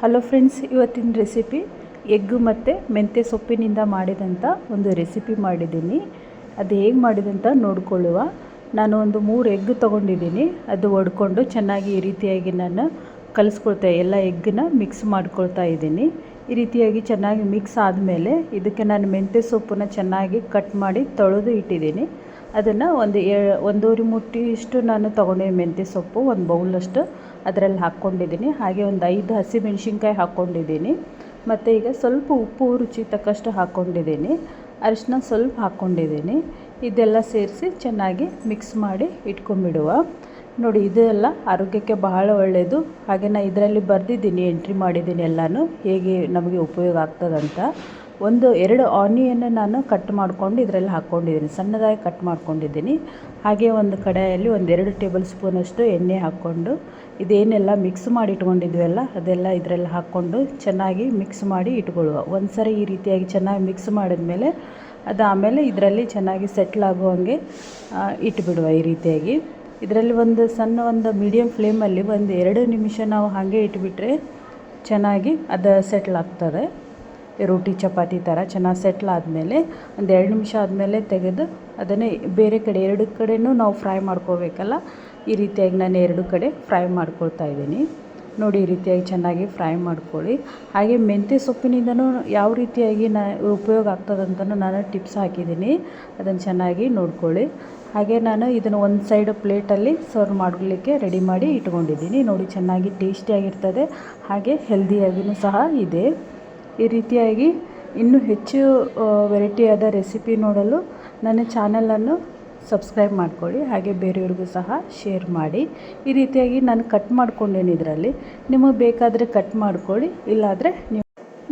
Hello friends, ಇವತ್ತಿನ recipe egg ಮತ್ತು ಮೆಂತ್ಯ ಸೊಪ್ಪಿನಿಂದ ಮಾಡಿದಂಥ ಒಂದು ರೆಸಿಪಿ ಮಾಡಿದ್ದೀನಿ. ಅದು ಹೇಗೆ ಮಾಡಿದಂತ ನೋಡಿಕೊಳ್ಳುವ. ನಾನು ಒಂದು ಮೂರು ಎಗ್ ತೊಗೊಂಡಿದ್ದೀನಿ. ಅದು ಒಡ್ಕೊಂಡು ಚೆನ್ನಾಗಿ ಈ ರೀತಿಯಾಗಿ ನಾನು ಕಲಿಸ್ಕೊಳ್ತಾ, ಎಲ್ಲ ಎಗ್ಗನ್ನ ಮಿಕ್ಸ್ ಮಾಡ್ಕೊಳ್ತಾ ಇದ್ದೀನಿ. ಈ ರೀತಿಯಾಗಿ ಚೆನ್ನಾಗಿ ಮಿಕ್ಸ್ ಆದಮೇಲೆ ಇದಕ್ಕೆ ನಾನು ಮೆಂತ್ಯ ಸೊಪ್ಪನ್ನ ಚೆನ್ನಾಗಿ ಕಟ್ ಮಾಡಿ ತೊಳೆದು ಇಟ್ಟಿದ್ದೀನಿ. ಅದನ್ನು ಒಂದು ಏ ಒಂದೂವರೆ ಮುಟ್ಟಿಯಷ್ಟು ನಾನು ತೊಗೊಂಡಿದ್ದೀನಿ ಮೆಂತ್ಯ ಸೊಪ್ಪು, ಒಂದು ಬೌಲಷ್ಟು ಅದರಲ್ಲಿ ಹಾಕ್ಕೊಂಡಿದ್ದೀನಿ. ಹಾಗೆ ಒಂದು ಐದು ಹಸಿಮೆಣ್ಸಿನ್ಕಾಯಿ ಹಾಕ್ಕೊಂಡಿದ್ದೀನಿ. ಮತ್ತು ಈಗ ಸ್ವಲ್ಪ ಉಪ್ಪು ರುಚಿ ತಕ್ಕಷ್ಟು ಹಾಕ್ಕೊಂಡಿದ್ದೀನಿ. ಅರಿಶಿನ ಸ್ವಲ್ಪ ಹಾಕ್ಕೊಂಡಿದ್ದೀನಿ. ಇದೆಲ್ಲ ಸೇರಿಸಿ ಚೆನ್ನಾಗಿ ಮಿಕ್ಸ್ ಮಾಡಿ ಇಟ್ಕೊಂಬಿಡುವ ನೋಡಿ ಇದೆಲ್ಲ ಆರೋಗ್ಯಕ್ಕೆ ಬಹಳ ಒಳ್ಳೆಯದು ಹಾಗೆ ನಾನು ಇದರಲ್ಲಿ ಬರೆದಿದ್ದೀನಿ ಎಂಟ್ರಿ ಮಾಡಿದ್ದೀನಿ ಎಲ್ಲನೂ. ಹೇಗೆ ನಮಗೆ ಉಪಯೋಗ ಆಗ್ತದಂತ ಒಂದು, ಎರಡು ಆನಿಯನ್ ನಾನು ಕಟ್ ಮಾಡ್ಕೊಂಡು ಇದರಲ್ಲಿ ಹಾಕ್ಕೊಂಡಿದ್ದೀನಿ ಸಣ್ಣದಾಗಿ ಕಟ್ ಮಾಡ್ಕೊಂಡಿದ್ದೀನಿ. ಹಾಗೆ ಒಂದು ಕಡಾಯಲ್ಲಿ ಒಂದು ಎರಡು ಟೇಬಲ್ ಸ್ಪೂನಷ್ಟು ಎಣ್ಣೆ ಹಾಕ್ಕೊಂಡು, ಇದೇನೆಲ್ಲ ಮಿಕ್ಸ್ ಮಾಡಿ ಇಟ್ಕೊಂಡಿದ್ವಲ್ಲ ಅದೆಲ್ಲ ಇದರಲ್ಲಿ ಹಾಕ್ಕೊಂಡು ಚೆನ್ನಾಗಿ ಮಿಕ್ಸ್ ಮಾಡಿ ಇಟ್ಕೊಳ್ಳುವ. ಒಂದು ಸರಿ ಈ ರೀತಿಯಾಗಿ ಚೆನ್ನಾಗಿ ಮಿಕ್ಸ್ ಮಾಡಿದ್ಮೇಲೆ ಅದು ಆಮೇಲೆ ಇದರಲ್ಲಿ ಚೆನ್ನಾಗಿ ಸೆಟ್ಲ್ ಆಗುವಂಗೆ ಇಟ್ಬಿಡುವ ಈ ರೀತಿಯಾಗಿ. ಇದರಲ್ಲಿ ಒಂದು ಸಣ್ಣ ಒಂದು ಮೀಡಿಯಮ್ ಫ್ಲೇಮಲ್ಲಿ ಒಂದು ಎರಡು ನಿಮಿಷ ನಾವು ಹಾಗೆ ಇಟ್ಬಿಟ್ರೆ ಚೆನ್ನಾಗಿ ಅದು ಸೆಟ್ಲ್ ಆಗ್ತದೆ. ರೋಟಿ, ಚಪಾತಿ ಥರ ಚೆನ್ನಾಗಿ ಸೆಟ್ಲ್ ಆದಮೇಲೆ ಒಂದು ಎರಡು ನಿಮಿಷ ಆದಮೇಲೆ ತೆಗೆದು ಅದನ್ನೇ ಬೇರೆ ಕಡೆ ಎರಡು ಕಡೆಯೂ ನಾವು ಫ್ರೈ ಮಾಡ್ಕೋಬೇಕಲ್ಲ? ಈ ರೀತಿಯಾಗಿ ನಾನು ಎರಡು ಕಡೆ ಫ್ರೈ ಮಾಡ್ಕೊಳ್ತಾ ಇದ್ದೀನಿ. ನೋಡಿ ಈ ರೀತಿಯಾಗಿ ಚೆನ್ನಾಗಿ ಫ್ರೈ ಮಾಡ್ಕೊಳ್ಳಿ. ಹಾಗೆ ಮೆಂತ್ಯ ಸೊಪ್ಪಿನಿಂದನೂ ಯಾವ ರೀತಿಯಾಗಿ ನ, ಉಪಯೋಗ ಆಗ್ತದಂತನೂ ನಾನು ಟಿಪ್ಸ್ ಹಾಕಿದ್ದೀನಿ. ಅದನ್ನು ಚೆನ್ನಾಗಿ ನೋಡ್ಕೊಳ್ಳಿ. ಹಾಗೆ ನಾನು ಇದನ್ನು ಒಂದು ಸೈಡ್ ಪ್ಲೇಟಲ್ಲಿ ಸರ್ವ್ ಮಾಡಲಿಕ್ಕೆ ರೆಡಿ ಮಾಡಿ ಇಟ್ಕೊಂಡಿದ್ದೀನಿ. ನೋಡಿ ಚೆನ್ನಾಗಿ ಟೇಸ್ಟಿಯಾಗಿರ್ತದೆ. ಹಾಗೆ ಹೆಲ್ದಿಯಾಗಿಯೂ ಸಹ ಇದೆ. ಈ ರೀತಿಯಾಗಿ ಇನ್ನೂ ಹೆಚ್ಚು ವೆರೈಟಿಯಾದ ರೆಸಿಪಿ ನೋಡಲು ನನ್ನ ಚಾನಲನ್ನು ಸಬ್ಸ್ಕ್ರೈಬ್ ಮಾಡ್ಕೊಳ್ಳಿ, ಹಾಗೆ ಬೇರೆಯವ್ರಿಗೂ ಸಹ ಶೇರ್ ಮಾಡಿ. ಈ ರೀತಿಯಾಗಿ ನಾನು ಕಟ್ ಮಾಡ್ಕೊಂಡೇನೆ ಇದರಲ್ಲಿ, ನಿಮಗೆ ಬೇಕಾದರೆ ಕಟ್ ಮಾಡ್ಕೊಳ್ಳಿ, ಇಲ್ಲಾದರೆ ನೀವು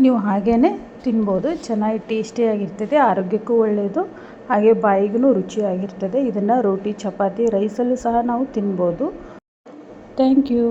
ನೀವು ಹಾಗೇ ತಿನ್ಬೋದು. ಚೆನ್ನಾಗಿ ಟೇಸ್ಟಿಯಾಗಿರ್ತದೆ ಆರೋಗ್ಯಕ್ಕೂ ಒಳ್ಳೆಯದು ಹಾಗೆ ಬಾಯಿಗೂ ರುಚಿಯಾಗಿರ್ತದೆ. ಇದನ್ನು ರೋಟಿ, ಚಪಾತಿ ರೈಸಲ್ಲೂ ಸಹ ನಾವು ತಿನ್ಬೋದು. Thank you